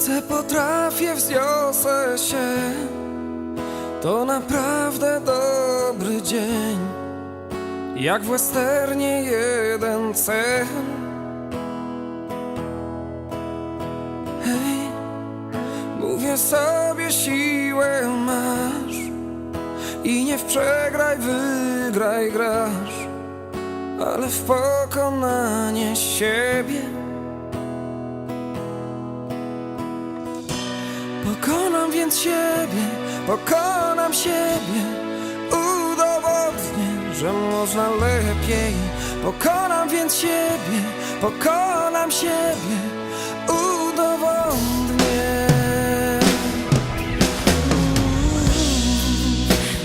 Chcę, potrafię, wzniosę się. To naprawdę dobry dzień. Jak w westernie jeden cel Hej, mówię sobie siłę masz. I nie w przegraj, wygraj grasz. Ale w pokonanie siebie Pokonam więc siebie, pokonam siebie. Udowodnię, że można lepiej. Pokonam więc siebie, pokonam siebie. Udowodnię.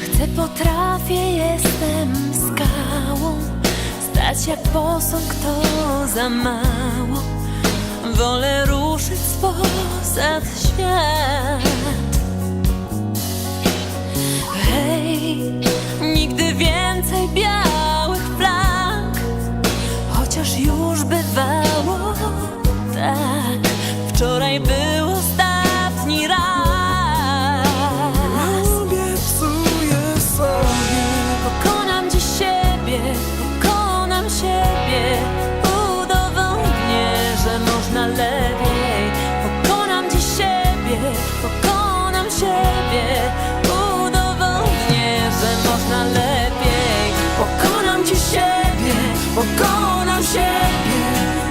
Chcę, potrafię, jestem skałą Stać jak posąg to za mało. Wolę ruszyć spoza świat Pokonam siebie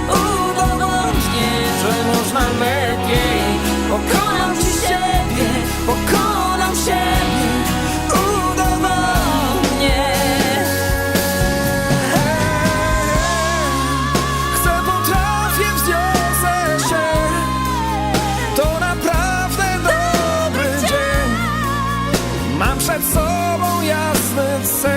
Udowodnię, że można lepiej. Pokonam ci siebie Pokonam siebie Udowodnię. Chcę, potrafię, wzniosę się. To naprawdę dobry dzień. Mam przed sobą jasny cel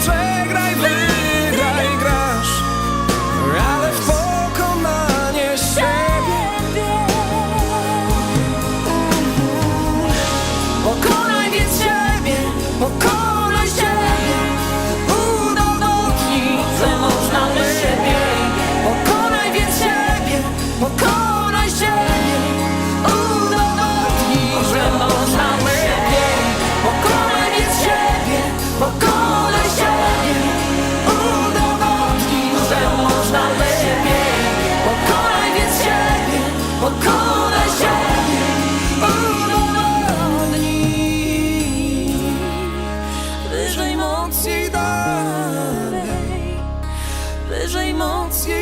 przegraj, wygraj grasz Ale w pokonanie siebie. Pokonaj więc siebie, pokonaj pokona ziemi udowodni Wyżej mocy dalej, wyżej mocy